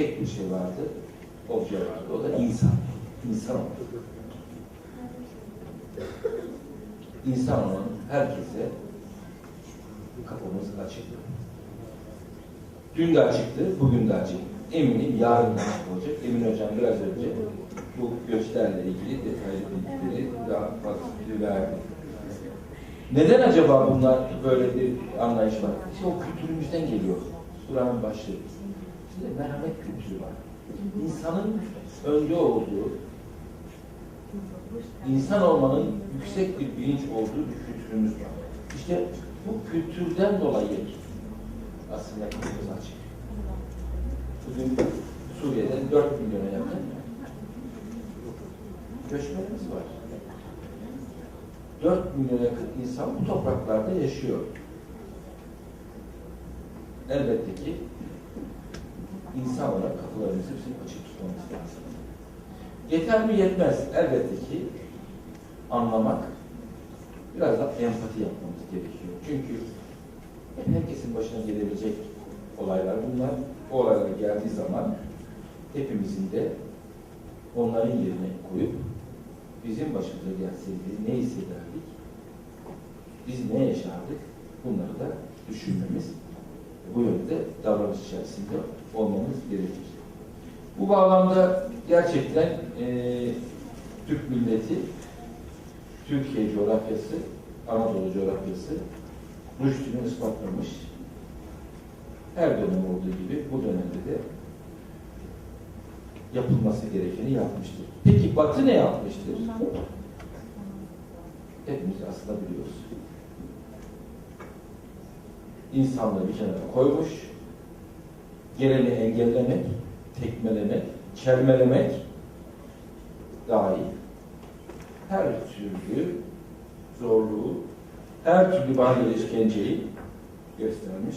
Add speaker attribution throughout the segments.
Speaker 1: tek bir şey vardı. Obje vardı. O da insan. İnsan olmak. İnsan olan herkese kapımız açık. Dün de açıktı, bugün de açık. Eminim yarın da açık olacak. Emin Hocam biraz önce bu gösterle ilgili detaylı bilgileri daha fazla verdi. Neden acaba bunlar böyle bir anlayış var? İşte o kültürümüzden geliyor. Buranın başlığı. Şimdi merhamet kültürü var. İnsanın önde olduğu, insan olmanın yüksek bir bilinç olduğu bir kültürümüz var. İşte bu kültürden dolayı aslında kapımız açık. Bugün Suriye'de 4 milyona yakın göçmenimiz var. 4 milyona yakın insan bu topraklarda yaşıyor. Elbette ki insan olarak kapılarımızı bizim açık tutmamız lazım. Yeter mi yetmez. Elbette ki anlamak, biraz da empati yapmamız gerekiyor. Çünkü herkesin başına gelebilecek olaylar bunlar. O olaylar geldiği zaman hepimizin de onların yerine koyup bizim başımıza gelseydi ne hissederdik, biz ne yaşardık bunları da düşünmemiz, bu yönde davranış içerisinde olmamız gerekir. Bu bağlamda gerçekten e, Türk milleti, Türkiye coğrafyası, Anadolu coğrafyası rüştünü ispatlamış. Her dönem olduğu gibi bu dönemde de yapılması gerekeni yapmıştır. Peki Batı ne yapmıştır? Hepimiz aslında biliyoruz. İnsanları bir kenara koymuş, geleni engellemek, tekmelemek, çelmelemek dahil her türlü zorluğu, her türlü bahane işkenceyi göstermiş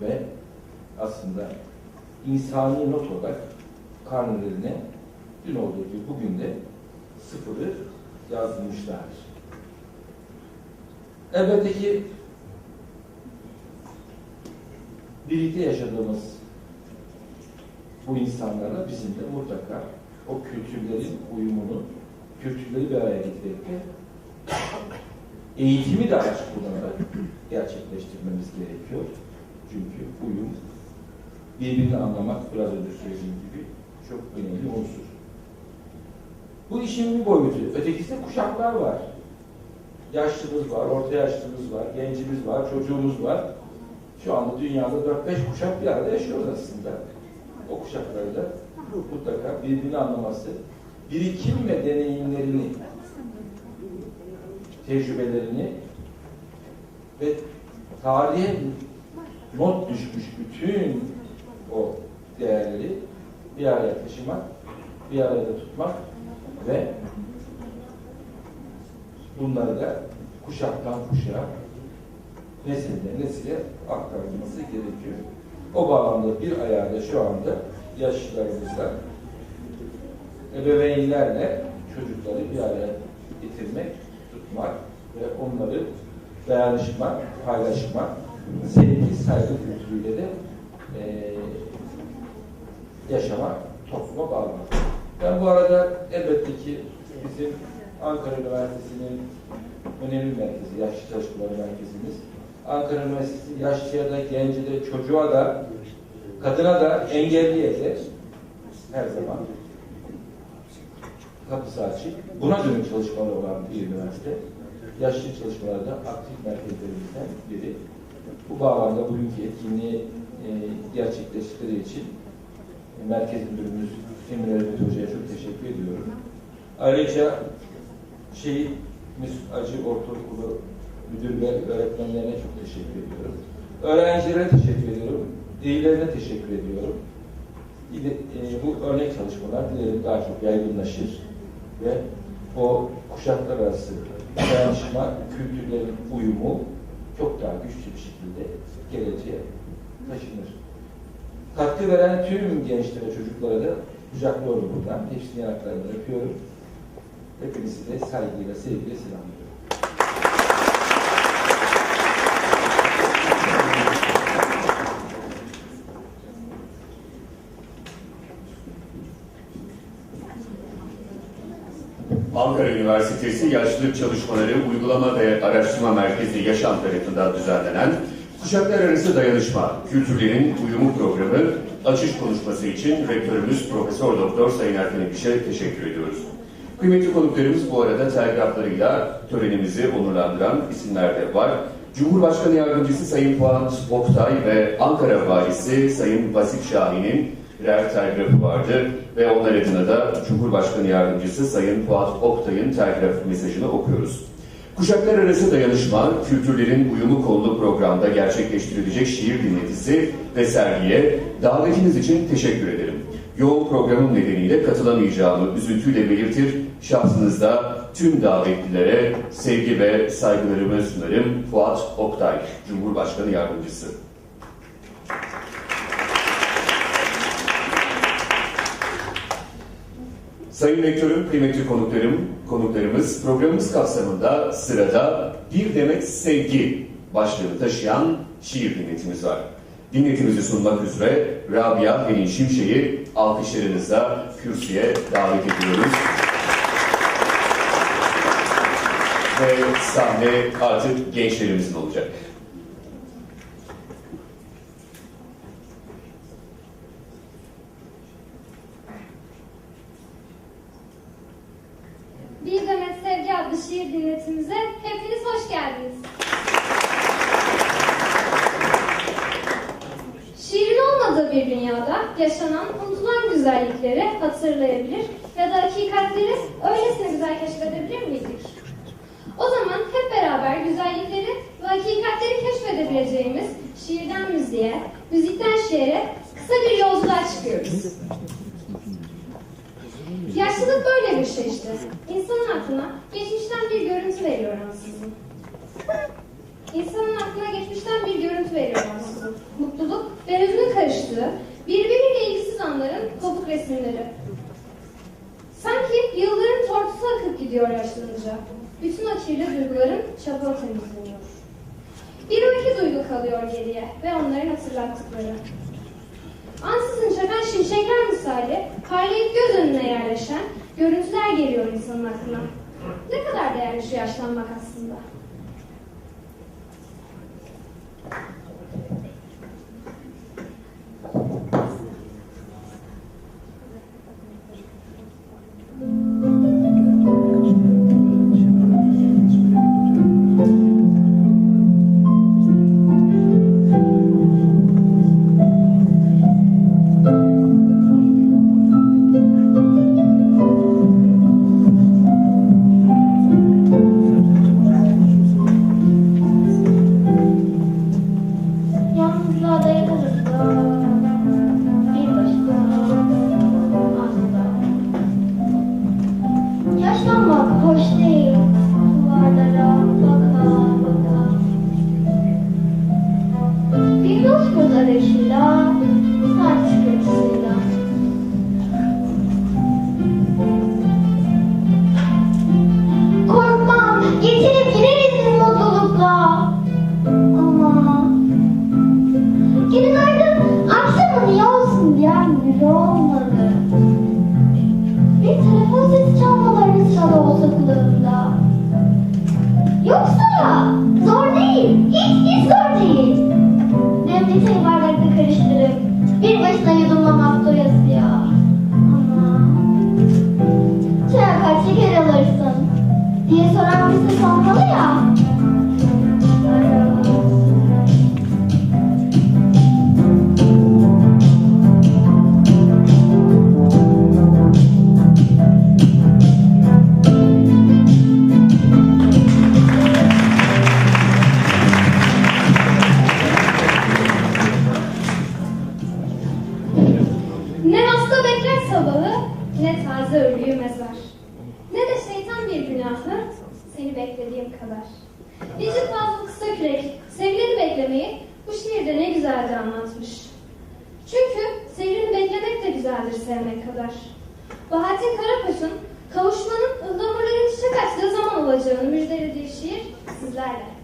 Speaker 1: ve aslında insani not olarak karnelerine dün olduğu gibi bugün de sıfırı yazmışlardır. Elbette ki birlikte yaşadığımız bu insanlarla bizim de mutlaka o kültürlerin uyumunu, kültürleri bir araya getirmekte eğitimi de açık kullanarak gerçekleştirmemiz gerekiyor. Çünkü uyum, birbirini anlamak, biraz önce söylediğim gibi çok önemli unsur. Bu işin bir boyutu. Ötekisi kuşaklar var. Yaşlımız var, orta yaşlımız var, gencimiz var, çocuğumuz var. Şu anda dünyada 4-5 kuşak bir arada yaşıyoruz aslında. O kuşakları mutlaka birbirini anlaması, birikim ve deneyimlerini, tecrübelerini ve tarihe not düşmüş bütün o değerleri bir araya taşımak, bir arada tutmak ve bunları da kuşaktan kuşağa, nesilden nesile aktarılması gerekiyor. O bağlamda bir ayarda şu anda yaşlılarımızla ebeveynlerle çocukları bir araya getirmek, tutmak ve onları dayanışma, paylaşma, sevgi, saygı kültürüyle de e, yaşama, topluma bağlamak. Ben bu arada elbette ki bizim Ankara Üniversitesi'nin önemli merkezi, yaşlı çalışmaları merkezimiz. Ankara Üniversitesi yaşlıya da, gence de, çocuğa da, kadına da, engelliye de her zaman kapısı açık. Buna dönük çalışmaları olan bir üniversite. Yaşlı çalışmalarda aktif merkezlerimizden biri. Bu bağlamda bugünkü etkinliği e, gerçekleştirdiği için e, Merkez Müdürümüz Emre Elbet Hoca'ya çok teşekkür ediyorum. Ayrıca Şehit Mesut Acı Ortaokulu Müdür ve öğretmenlerine çok teşekkür ediyorum. Öğrencilere teşekkür ediyorum. Velilerine teşekkür ediyorum. E, bu örnek çalışmalar dilerim daha çok yaygınlaşır ve o kuşaklar arası dayanışma, kültürlerin uyumu çok daha güçlü bir şekilde geleceğe taşınır. Katkı veren tüm gençlere, çocuklara da kucaklıyorum buradan. Hepsini yanaklarından öpüyorum. Hepinizi de saygıyla, sevgiyle selamlıyorum.
Speaker 2: Ankara Üniversitesi Yaşlılık Çalışmaları Uygulama ve Araştırma Merkezi Yaşam tarafından düzenlenen Kuşaklar Arası Dayanışma, Kültürlerin Uyumu Programı açış konuşması için rektörümüz Profesör Doktor Sayın Erkan İpiş'e teşekkür ediyoruz. Kıymetli konuklarımız bu arada telgraflarıyla törenimizi onurlandıran isimler de var. Cumhurbaşkanı Yardımcısı Sayın Fuat Oktay ve Ankara Valisi Sayın Basit Şahin'in birer telgrafı vardı ve onlar adına da Cumhurbaşkanı Yardımcısı Sayın Fuat Oktay'ın telgraf mesajını okuyoruz. Kuşaklar arası dayanışma, kültürlerin uyumu konulu programda gerçekleştirilecek şiir dinletisi ve sergiye davetiniz için teşekkür ederim. Yoğun programın nedeniyle katılamayacağımı üzüntüyle belirtir, şahsınızda tüm davetlilere sevgi ve saygılarımı sunarım. Fuat Oktay, Cumhurbaşkanı Yardımcısı. Sayın Rektörüm, kıymetli konuklarım, konuklarımız programımız kapsamında sırada Bir Demet Sevgi başlığını taşıyan şiir dinletimiz var. Dinletimizi sunmak üzere Rabia Helin Şimşek'i alkışlarınızla kürsüye davet ediyoruz. Ve sahne artık gençlerimizin olacak.
Speaker 3: Bir Demet Sevgi adlı şiir dinletimize hepiniz hoş geldiniz. Şiirin olmadığı bir dünyada yaşanan unutulan güzellikleri hatırlayabilir ya da hakikatleri öylesine güzel keşfedebilir miydik? O zaman hep beraber güzellikleri ve hakikatleri keşfedebileceğimiz şiirden müziğe, müzikten şiire kısa bir yolculuğa çıkıyoruz. Yaşlılık böyle bir şey işte. İnsanın aklına geçmişten bir görüntü veriyor ansızın. İnsanın aklına geçmişten bir görüntü veriyor ansızın. Mutluluk ve hüznün karıştığı, resimleri. Sanki yılların tortusu akıp gidiyor yaşlanınca. Bütün o duyguların çapa temizleniyor. Bir o iki duygu kalıyor geriye ve onların hatırlattıkları. Ansızın çakan şimşekler misali parlayıp göz önüne yerleşen görüntüler geliyor insanın aklına. Ne kadar değerli şu yaşlanmak aslında. Doğum beklemeyi bu şiirde ne güzelce anlatmış. Çünkü sevgilini beklemek de güzeldir sevmek kadar. Bahattin Karakoç'un kavuşmanın ıhlamurların çiçek açtığı zaman olacağını müjdelediği şiir sizlerle.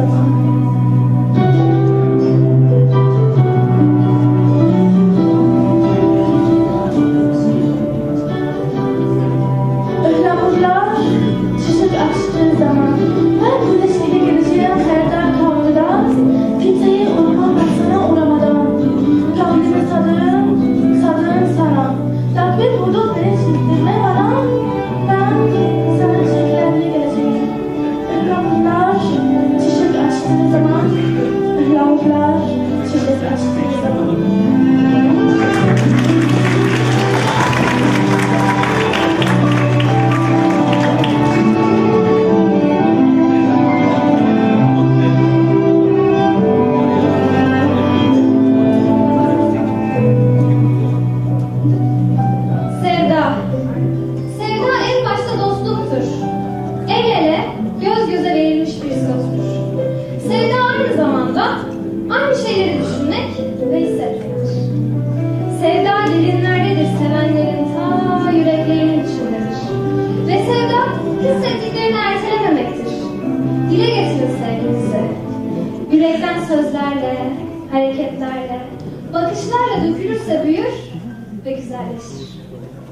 Speaker 3: Lord. That is.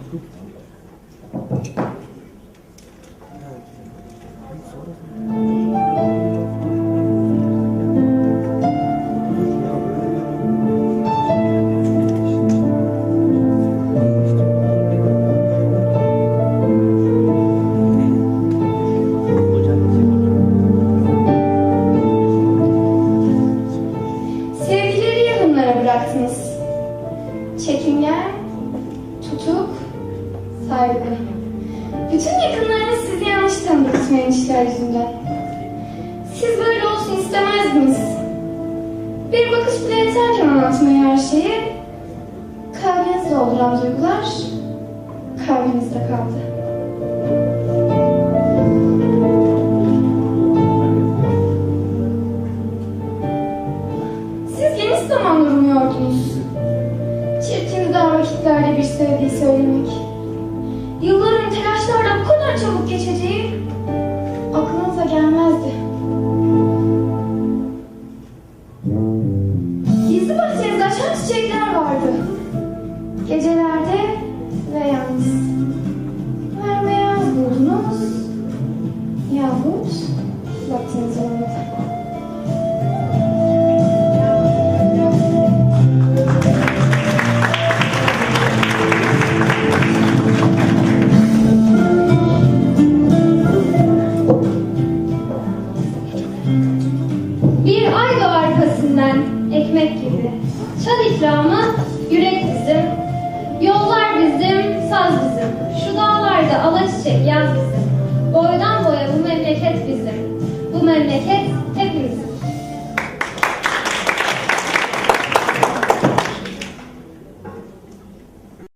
Speaker 3: Bütün yakınlarınız sizi yanlış tanıdı kısmen yüzünden. Siz böyle olsun istemezdiniz. Bir bakış bile yeterken anlatmaya her şeyi. Kalbinizde dolduran duygular kalbinizde kaldı. Siz geniş zaman durmuyordunuz. Çirkin daha vakitlerde bir sevdiği söylemek. Yıllar kadar çabuk geçeceği?